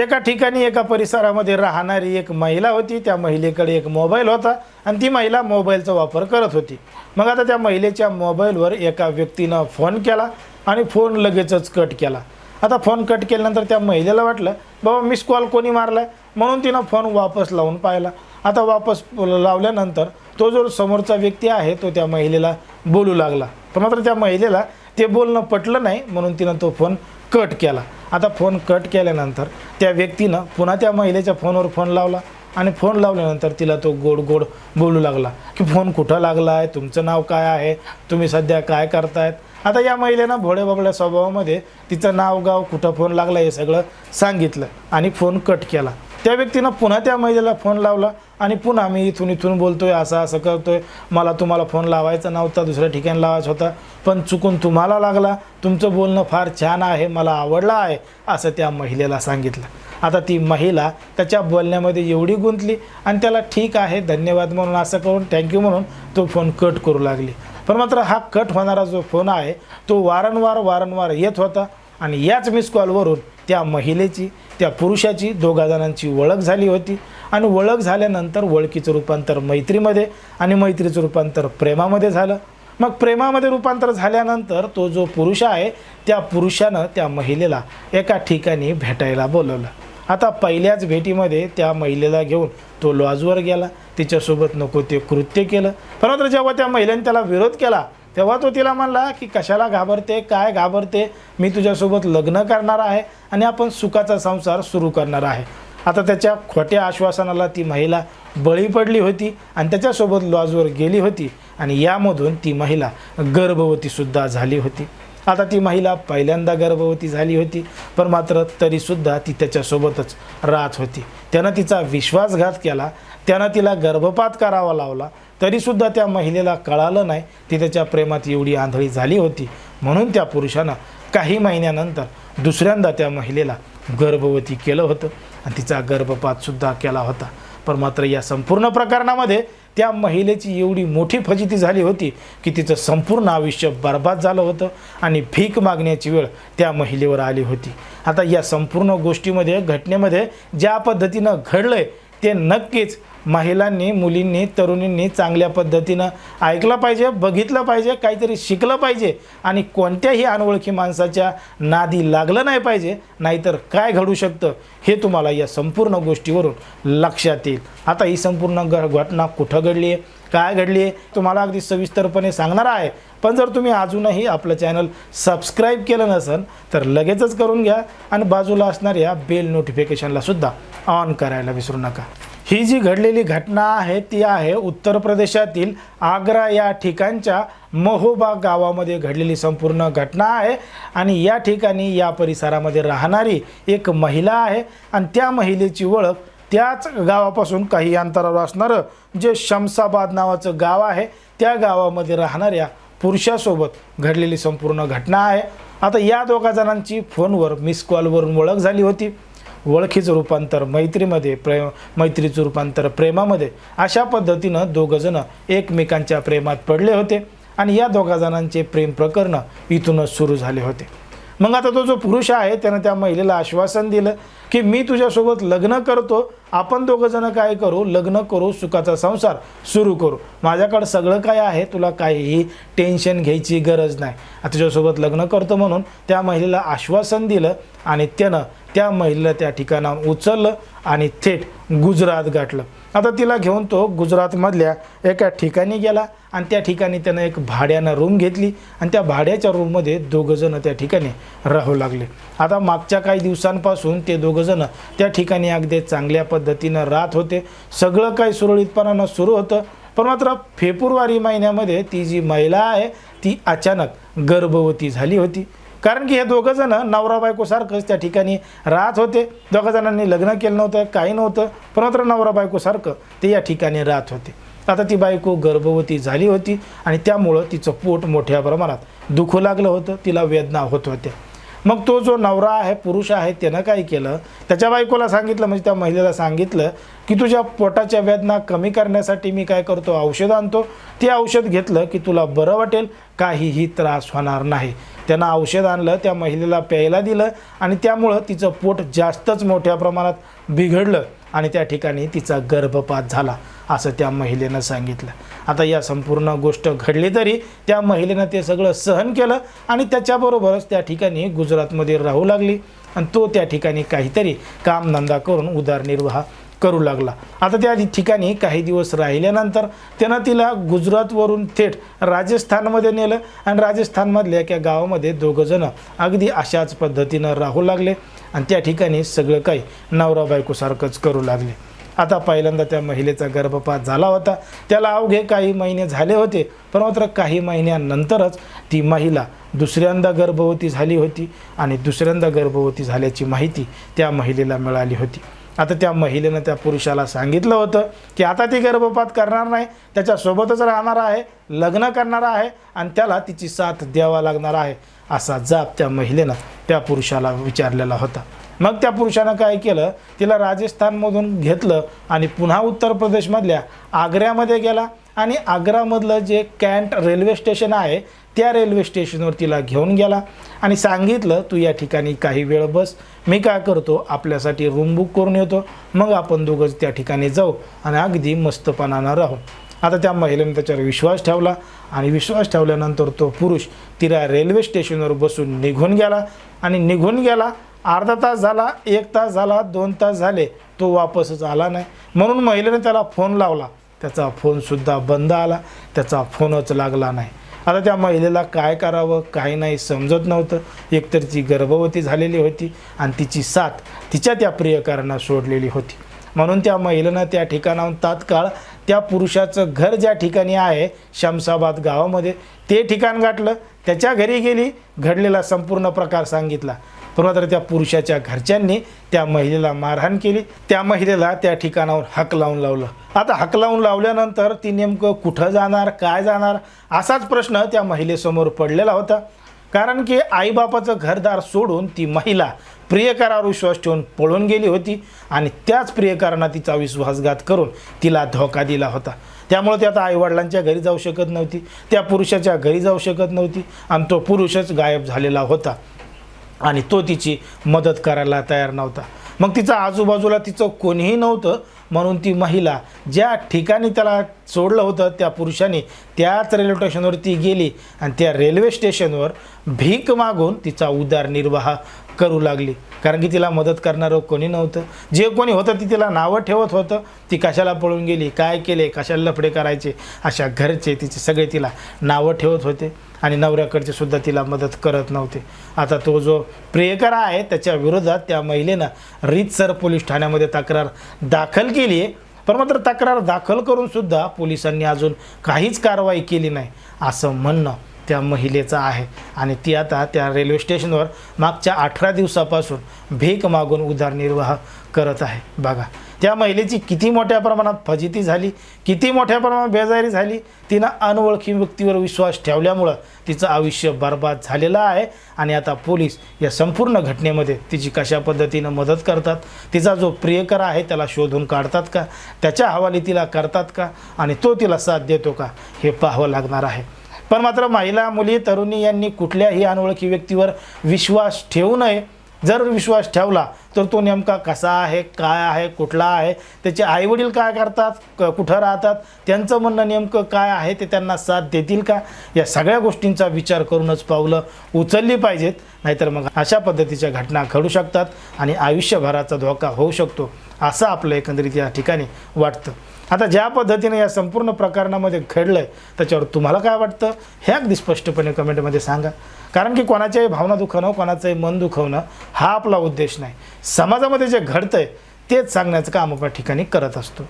एका ठिकाणी एका परिसरामध्ये राहणारी एक महिला होती. त्या महिलेकडे एक मोबाईल होता आणि ती महिला मोबाईलचा वापर करत होती. मग आता त्या महिलेच्या मोबाईलवर एका व्यक्तीनं फोन केला आणि फोन लगेचच कट केला. आता फोन कट केल्यानंतर त्या महिलेला वाटलं बाबा मिस कॉल कोणी मारला म्हणून तिनं फोन वापस लावून पाहिला. आता वापस लावल्यानंतर तो जो समोरचा व्यक्ती आहे तो त्या महिलेला बोलू लागला. पण मात्र त्या महिलेला ते बोलणं पटलं नाही म्हणून तिनं तो फोन कट केला. आता फोन कट केल्यानंतर त्या व्यक्तीनं पुन्हा त्या महिलेच्या फोनवर फोन लावला आणि फोन लावल्यानंतर तिला तो गोड गोड बोलू लागला की फोन कुठं लागला आहे तुमचं नाव काय आहे? तुम्ही सध्या काय करतायत? आता या महिलेनं भोळ्या स्वभावामध्ये तिचं नाव गाव कुठं फोन लागला हे सगळं सांगितलं आणि फोन कट केला. त्या व्यक्तीनं पुन्हा त्या महिलेला फोन लावला आणि पुन्हा मी इथून इथून बोलतोय असं असं करतोय. मला तुम्हाला फोन लावायचा नव्हता दुसऱ्या ठिकाणी लावायचा होता. पण चुकून तुम्हाला लागला. तुमचं बोलणं फार छान आहे मला आवडलं आहे असं त्या महिलेला सांगितलं. आता ती महिला त्याच्या बोलण्यामध्ये एवढी गुंतली आणि त्याला ठीक आहे धन्यवाद म्हणून असं करून थँक्यू म्हणून तो फोन कट करू लागली. पण मात्र हा कट होणारा जो फोन आहे तो वारंवार वारंवार येत होता. आणि याच मिस कॉलवरून त्या महिलेची त्या पुरुषाची दोघा जणांची ओळख झाली होती. आणि ओळख झाल्यानंतर ओळखीचं रूपांतर मैत्रीमध्ये आणि मैत्रीचं रूपांतर प्रेमामध्ये झालं. मग प्रेमामध्ये रूपांतर झाल्यानंतर तो जो पुरुष आहे त्या पुरुषानं त्या महिलेला एका ठिकाणी भेटायला बोलवलं. आता पहिल्याच भेटीमध्ये त्या महिलेला घेऊन तो लॉजवर गेला. तिच्यासोबत नको ते कृत्य केलं. परंतु जेव्हा त्या महिलेने त्याला विरोध केला तेव्हा तो तिला म्हणला की कशाला घाबरते काय घाबरते? मी तुझ्यासोबत लग्न करणार आहे आणि आपण सुखाचा संसार सुरू करणार आहे. आता त्याच्या खोट्या आश्वासनाला ती महिला बळी पडली होती आणि त्याच्यासोबत लॉजवर गेली होती आणि यामधून ती महिला गर्भवतीसुद्धा झाली होती. आता ती महिला पहिल्यांदा गर्भवती झाली होती पण मात्र तरीसुद्धा ती त्याच्यासोबतच राहत होती. त्यानं तिचा विश्वासघात केला त्यानं तिला गर्भपात करावा लावला तरीसुद्धा त्या महिलेला कळालं नाही ती त्याच्या प्रेमात एवढी आंधळी झाली होती. म्हणून त्या पुरुषानं काही महिन्यानंतर दुसऱ्यांदा त्या महिलेला गर्भवती केलं होतं आणि तिचा गर्भपातसुद्धा केला होता. पण मात्र या संपूर्ण प्रकरणामध्ये त्या महिलेची एवढी मोठी फजिती झाली होती की तिचं संपूर्ण आयुष्य बर्बाद झालं होतं आणि भीक मागण्याची वेळ त्या महिलेवर आली होती. आता या संपूर्ण गोष्टीमध्ये घटनेमध्ये ज्या पद्धतीनं घडलंय ते नक्कीच महिलांनी मुलींनी तरुणींनी चांगल्या पद्धतीनं ऐकलं पाहिजे बघितलं पाहिजे काहीतरी शिकलं पाहिजे आणि कोणत्याही अनोळखी माणसाच्या नादी लागलं नाही पाहिजे नाहीतर काय घडू शकतं हे तुम्हाला या संपूर्ण गोष्टीवरून लक्षात येईल. आता ही संपूर्ण घ घटना कुठं घडली आहे? काय घडली आहे? तुम्हाला अगदी सविस्तरपणे सांगणार आहे. पण जर तुम्ही अजूनही आपलं चॅनल सबस्क्राईब केलं नसेल तर लगेचच करून घ्या आणि बाजूला असणाऱ्या बेल नोटिफिकेशनला सुद्धा ऑन करायला विसरू नका. ही जी घडलेली घटना आहे ती आहे उत्तर प्रदेशातील आग्रा या ठिकाणच्या महोबा गावामध्ये घडलेली संपूर्ण घटना आहे. आणि या ठिकाणी या परिसरामध्ये राहणारी एक महिला आहे. आणि त्या महिलेची ओळख त्याच गावापासून काही अंतरावर असणारं जे शमसाबाद नावाचं गाव आहे त्या गावामध्ये राहणाऱ्या पुरुषासोबत घडलेली संपूर्ण घटना आहे. आता या दोघा जणांची फोनवर मिस कॉलवरून ओळख झाली होती. ओळखीचं रूपांतर मैत्रीमध्ये प्रेम मैत्रीचं रूपांतर प्रेमामध्ये अशा पद्धतीनं दोघंजणं एकमेकांच्या प्रेमात पडले होते. आणि या दोघा जणांचे प्रेम प्रकरण इथूनच सुरू झाले होते. मग आता तो जो पुरुष आहे त्यानं त्या महिलेला आश्वासन दिलं की मी तुझ्यासोबत लग्न करतो आपण दोघंजणं काय करू? लग्न करू सुखाचा संसार सुरू करू. माझ्याकडं सगळं काय आहे तुला काहीही टेन्शन घ्यायची गरज नाही. तुझ्यासोबत लग्न करतो म्हणून त्या महिलेला आश्वासन दिलं आणि त्यानं त्या महिलेला त्या ठिकाणाहून उचललं आणि थेट गुजरात गाठलं. आता तिला घेऊन तो गुजरातमधल्या एका ठिकाणी गेला आणि त्या ठिकाणी त्यानं एक भाड्यानं रूम घेतली आणि त्या भाड्याच्या रूममध्ये दोघंजणं त्या ठिकाणी राहू लागले. आता मागच्या काही दिवसांपासून ते दोघंजणं त्या ठिकाणी अगदी चांगल्या पद्धतीनं राहत होते. सगळं काही सुरळीतपणानं सुरू होतं. पण मात्र फेब्रुवारी महिन्यामध्ये ती जी महिला आहे ती अचानक गर्भवती झाली होती. कारण की हे दोघं जण नवरा बायकोसारखंच त्या ठिकाणी राहत होते. दोघं जणांनी लग्न केलं नव्हतं काही नव्हतं पण मात्र नवरा बायकोसारखं ते या ठिकाणी राहत होते. आता ती बायको गर्भवती झाली होती आणि त्यामुळं तिचं पोट मोठ्या प्रमाणात दुखू लागलं होतं तिला वेदना होत होत्या. मग तो जो नवरा आहे पुरुष आहे त्यानं काय केलं? त्याच्या बायकोला सांगितलं म्हणजे त्या महिलेला सांगितलं की तुझ्या पोटाच्या वेदना कमी करण्यासाठी मी काय करतो? औषध आणतो. ते औषध घेतलं की तुला बरं वाटेल काहीही त्रास होणार नाही. त्यानं औषध आणलं त्या महिलेला प्यायला दिलं आणि त्यामुळं तिचं पोट जास्तच मोठ्या प्रमाणात बिघडलं. आणि त्या ठिकाणी तिचा गर्भपात झाला असं त्या महिलेनं सांगितलं. आता या संपूर्ण गोष्ट घडली तरी त्या महिलेनं ते सगळं सहन केलं आणि त्याच्याबरोबरच त्या ठिकाणी गुजरातमध्ये राहू लागली. आणि तो त्या ठिकाणी काहीतरी कामधंदा करून उदरनिर्वाह करू लागला. आता त्या ठिकाणी काही दिवस राहिल्यानंतर त्यानं तिला गुजरातवरून थेट राजस्थानमध्ये नेलं आणि राजस्थानमधल्या एका गावामध्ये दोघंजणं अगदी अशाच पद्धतीनं राहू लागले आणि त्या ठिकाणी सगळं काही नवरा बायकोसारखंच करू लागले. आता पहिल्यांदा त्या महिलेचा गर्भपात झाला होता. त्याला अवघे काही महिने झाले होते पण मात्र काही महिन्यानंतरच ती महिला दुसऱ्यांदा गर्भवती झाली होती आणि दुसऱ्यांदा गर्भवती झाल्याची माहिती त्या महिलेला मिळाली होती. आता त्या महिलेनं त्या पुरुषाला सांगितलं होतं की आता ती गर्भपात करणार नाही त्याच्यासोबतच राहणार आहे लग्न करणार आहे आणि त्याला तिची साथ द्यावा लागणार आहे असा जाप त्या महिलेनं त्या पुरुषाला विचारलेला होता. मग त्या पुरुषानं काय केलं? तिला राजस्थानमधून घेतलं आणि पुन्हा उत्तर प्रदेशमधल्या आग्र्यामध्ये गेला आणि आग्रामधलं जे कॅन्ट रेल्वे स्टेशन आहे त्या रेल्वे स्टेशनवर तिला घेऊन गेला आणि सांगितलं तू या ठिकाणी काही वेळ बस. मी काय करतो आपल्यासाठी रूम बुक करून येतो. मग आपण दोघंच त्या ठिकाणी जाऊ आणि अगदी मस्तपणानं राहू. आता त्या महिलेने त्याच्यावर विश्वास ठेवला आणि विश्वास ठेवल्यानंतर तो पुरुष तिला रेल्वे स्टेशनवर बसून निघून गेला आणि निघून गेला. अर्धा तास झाला एक तास झाला दोन तास झाले. तो वापसच आला नाही. म्हणून महिलेने त्याला फोन लावला. त्याचा फोनसुद्धा बंद आला. त्याचा फोनच लागला नाही. आता त्या महिलेला काय करावं काय नाही समजत नव्हतं. एकतर ती गर्भवती झालेली होती आणि तिची साथ तिच्या त्या प्रियकरांना सोडलेली होती. म्हणून त्या महिलेनं त्या ठिकाणाहून तात्काळ त्या पुरुषाचं घर ज्या ठिकाणी आहे शमसाबाद गावामध्ये ते ठिकाण गाठलं. त्याच्या घरी गेली घडलेला संपूर्ण प्रकार सांगितला. पण मात्र त्या पुरुषाच्या घरच्यांनी त्या महिलेला मारहाण केली. त्या महिलेला त्या ठिकाणावर हक लावून लावलं. आता हक लावून लावल्यानंतर ती नेमकं कुठं जाणार काय जाणार असाच प्रश्न त्या महिलेसमोर पडलेला होता. कारण की आईबापाचं घरदार सोडून ती महिला प्रियकरावर विश्वास ठेवून पळून गेली होती आणि त्याच प्रियकरांना तिचा विश्वासघात करून तिला धोका दिला होता. त्यामुळे ती आता आईवडिलांच्या घरी जाऊ शकत नव्हती. त्या पुरुषाच्या घरी जाऊ शकत नव्हती आणि तो पुरुषच गायब झालेला होता. आणि तो तिची मदत करायला तयार नव्हता. मग तिचा आजूबाजूला तिचं कोणीही नव्हतं म्हणून ती महिला ज्या ठिकाणी त्याला सोडलं होतं त्या पुरुषाने त्याच रेल्वे स्टेशनवर ती गेली आणि त्या रेल्वे स्टेशनवर भीक मागून तिचा उदारनिर्वाह करू लागली. कारण की तिला मदत करणारं कोणी नव्हतं. जे कोणी होतं ती तिला नावं ठेवत होतं. ती कशाला पळून गेली? काय केले? कशाला लफडे करायचे? अशा घरचे तिचे सगळे तिला नावं ठेवत होते. आणि नवऱ्याकडचे सुद्धा तिला मदत करत नव्हते. आता तो जो प्रियकर आहे त्याच्या विरोधात त्या महिलेनं रीतसर पोलीस ठाण्यामध्ये तक्रार दाखल केली आहे. पण मात्र तक्रार दाखल करूनसुद्धा पोलिसांनी अजून काहीच कारवाई केली नाही असं म्हणणं त्या महिलेचा आहे. आणि ती आता त्या रेल्वे स्टेशनवर मागच्या अठरा दिवसापासून भीक मागून उदरनिर्वाह करत आहे. बघा त्या महिलेची किती मोठ्या प्रमाणात फजिती झाली किती मोठ्या प्रमाणात बेजारी झाली तिनं अनोळखी व्यक्तीवर विश्वास ठेवल्यामुळं तिचं आयुष्य बर्बाद झालेलं आहे. आणि आता पोलीस या संपूर्ण घटनेमध्ये तिची कशा पद्धतीनं मदत करतात तिचा जो प्रियकर आहे त्याला शोधून काढतात का त्याच्या हवाली तिला करतात का आणि तो तिला साथ देतो का हे पाहावं लागणार आहे. पण मात्र महिला मुली तरुणी यांनी कुठल्याही अनोळखी व्यक्तीवर विश्वास ठेवू नये. जर विश्वास ठेवला तर तो नेमका कसा आहे काय आहे कुठला आहे त्याचे आईवडील काय करतात क कुठं राहतात त्यांचं म्हणणं नेमकं काय आहे ते त्यांना साथ देतील का? या सगळ्या गोष्टींचा विचार करूनच पावलं उचलली पाहिजेत. नाहीतर मग अशा पद्धतीच्या घटना घडू शकतात आणि आयुष्यभराचा धोका होऊ शकतो. असं आपलं एकंदरीत या ठिकाणी वाटतं. आता ज्या पद्धतीने या संपूर्ण प्रकरणामध्ये घडलं आहे त्याच्यावर तुम्हाला काय वाटतं? हे अगदी स्पष्टपणे कमेंटमध्ये सांगा. कारण की कोणाच्याही भावना दुखवणं कोणाचंही मन दुखवणं हा आपला उद्देश नाही. समाजामध्ये जे घडतं आहे तेच सांगण्याचं काम आपण ठिकाणी करत असतो.